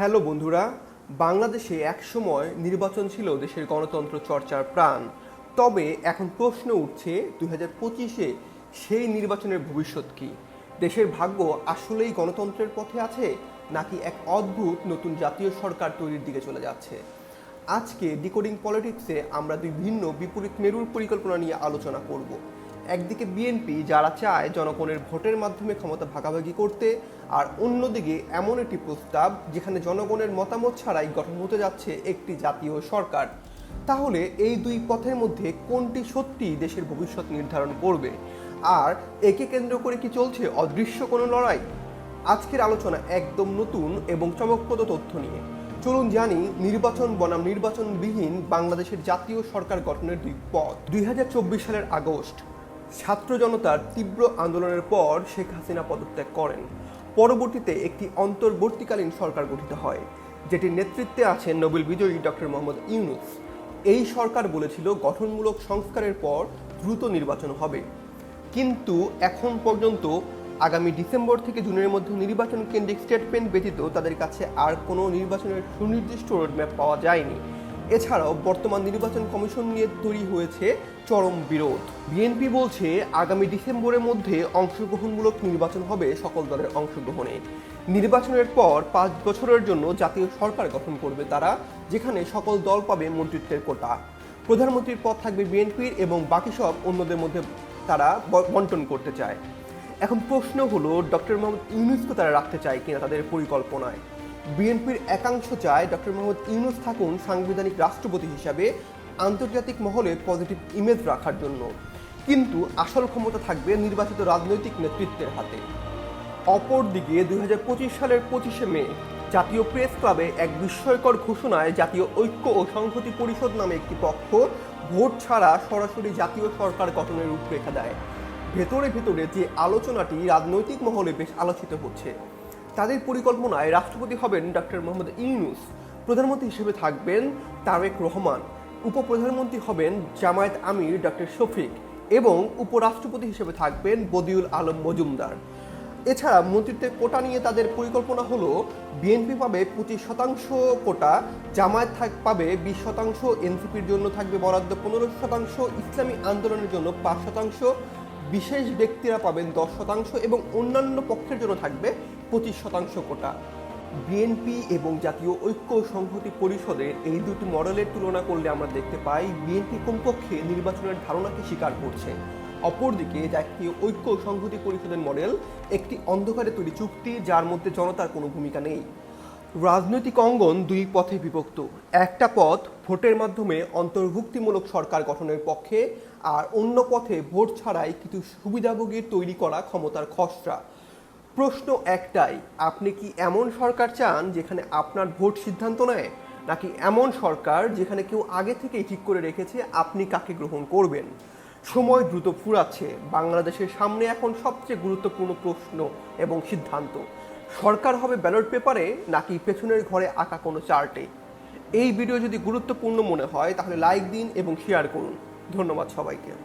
Hello বন্ধুরা, বাংলাদেশে একসময় নির্বাচন ছিল দেশের গণতন্ত্র চর্চার প্রাণ। তবে এখন প্রশ্ন উঠছে, দুই হাজার পঁচিশে সেই নির্বাচনের ভবিষ্যৎ কি? দেশের ভাগ্য আসলেই গণতন্ত্রের পথে আছে, নাকি এক অদ্ভুত নতুন জাতীয় সরকার তৈরির দিকে চলে যাচ্ছে? আজকে ডিকোডিং পলিটিক্সে আমরা দুই ভিন্ন বিপরীত মেরুর পরিকল্পনা নিয়ে আলোচনা করব। একদিকে বিএনপি যারা চায় জনগণের ভোটের মাধ্যমে ক্ষমতা ভাগাভাগি করতে, আর অন্যদিকে এমন একটি প্রস্তাব যেখানে জনগণের মতামত ছাড়াই গঠন হতে যাচ্ছে একটি জাতীয় সরকার। তাহলে এই দুই পথের মধ্যে কোনটি সত্যি দেশের ভবিষ্যৎ নির্ধারণ করবে? আর একে কেন্দ্র করে কি চলছে অদৃশ্য কোনো লড়াই? আজকের আলোচনা একদম নতুন এবং চমকপ্রদ তথ্য নিয়ে। চলুন জানি নির্বাচন বনাম নির্বাচনবিহীন বাংলাদেশের জাতীয় সরকার গঠনের দুই পথ। দুই হাজার চব্বিশ সালের আগস্ট ছাত্র জনতার তীব্র আন্দোলনের পর শেখ হাসিনা পদত্যাগ করেন। পরবর্তীতে একটি অন্তর্বর্তীকালীন সরকার গঠিত হয়, যেটির নেতৃত্বে আছেন নোবেল বিজয়ী ডক্টর মোহাম্মদ ইউনুস। এই সরকার বলেছিল গঠনমূলক সংস্কারের পর দ্রুত নির্বাচন হবে। কিন্তু এখন পর্যন্ত আগামী ডিসেম্বর থেকে জুনের মধ্যে নির্বাচন কেন্দ্রিক স্টেটমেন্ট ব্যতীত তাদের কাছে আর কোনো নির্বাচনের সুনির্দিষ্ট রোডম্যাপ পাওয়া যায়নি। এছাড়াও বর্তমান নির্বাচন কমিশন নিয়ে তৈরি হয়েছে চরম বিরোধ। বিএনপি বলছে আগামী ডিসেম্বরের মধ্যে অংশগ্রহণমূলক নির্বাচন হবে সকল দলের অংশগ্রহণে। নির্বাচনের পর পাঁচ বছরের জন্য জাতীয় সরকার গঠন করবে তারা, যেখানে সকল দল পাবে মন্ত্রিত্বের কোটা। প্রধানমন্ত্রীর পদ থাকবে বিএনপির এবং বাকি সব অন্যদের মধ্যে তারা বন্টন করতে চায়। এখন প্রশ্ন হলো, ডক্টর মোহাম্মদ ইউনুসকে তারা রাখতে চায় কিনা তাদের পরিকল্পনায়? বিএনপির একাংশ চায় ডক্টর মোহাম্মদ ইউনুস থাকুন সাংবিধানিক রাষ্ট্রপতি হিসাবে আন্তর্জাতিক মহলে পজিটিভ ইমেজ রাখার জন্য। কিন্তু আসল ক্ষমতা থাকবে নির্বাচিত রাজনৈতিক নেতৃত্বের হাতে। অপরদিকে দু হাজার পঁচিশ সালের পঁচিশে মে, জাতীয় প্রেস ক্লাবে এক বিস্ময়কর ঘোষণায় জাতীয় ঐক্য ও সংহতি পরিষদ নামে একটি পক্ষ ভোট ছাড়া সরাসরি জাতীয় সরকার গঠনের রূপরেখা দেয়। ভেতরে ভেতরে যে আলোচনাটি রাজনৈতিক মহলে বেশ আলোচিত হচ্ছে। তাদের পরিকল্পনায় রাষ্ট্রপতি হবেন ডক্টর মোহাম্মদ ইউনুস। প্রধানমন্ত্রী হিসেবে থাকবেন তারেক রহমান। উপপ্রধানমন্ত্রী হবেন জামায়াত আমির ডক্টর শফিক এবং উপরাষ্ট্রপতি হিসেবে থাকবেন বদিউল আলম মজুমদার। এছাড়া মন্ত্রিত্বের কোটা নিয়ে তাদের পরিকল্পনা হলো, বিএনপি পাবে পঁচিশ শতাংশ কোটা, জামায়াত থাক, পাবে বিশ শতাংশ, এনসিপির জন্য থাকবে বরাদ্দ পনেরো শতাংশ, ইসলামী আন্দোলনের জন্য পাঁচ শতাংশ বিশেষ ব্যক্তিরা পাবেন দশ শতাংশ এবং অন্যান্য পক্ষের জন্য থাকবে পঁচিশ শতাংশ কোটা। বিএনপি এবং জাতীয় ঐক্য সংহতি পরিষদের এই দুটি মডেলের তুলনা করলে আমরা দেখতে পাই বিএনপি কমপক্ষে নির্বাচনের ধারণাকে স্বীকার করছে। অপরদিকে জাতীয় ঐক্য সংহতি পরিষদের মডেল একটি অন্ধকারে তৈরি চুক্তি যার মধ্যে জনতার কোনো ভূমিকা নেই। রাজনৈতিক অঙ্গন দুই পথে বিভক্ত। একটা পথ ভোটের মাধ্যমে অন্তর্ভুক্তিমূলক সরকার গঠনের পক্ষে আর অন্য পথে ভোট ছাড়াই কিছু সুবিধাভোগীর তৈরি করা ক্ষমতার খসড়া। প্রশ্ন একটাই, আপনি কি এমন সরকার চান যেখানে আপনার ভোট সিদ্ধান্ত নেয়? নাকি এমন সরকার যেখানে কেউ আগে থেকেই ঠিক করে রেখেছে আপনি কাকে গ্রহণ করবেন? সময় দ্রুত ফুরাচ্ছে। বাংলাদেশের সামনে এখন সবচেয়ে গুরুত্বপূর্ণ প্রশ্ন এবং সিদ্ধান্ত। সরকার হবে ব্যালট পেপারে নাকি পেছনের ঘরে আঁকা কোনো চার্টে? এই ভিডিও যদি গুরুত্বপূর্ণ মনে হয়, তাহলে লাইক দিন এবং শেয়ার করুন। ধন্যবাদ সবাইকে।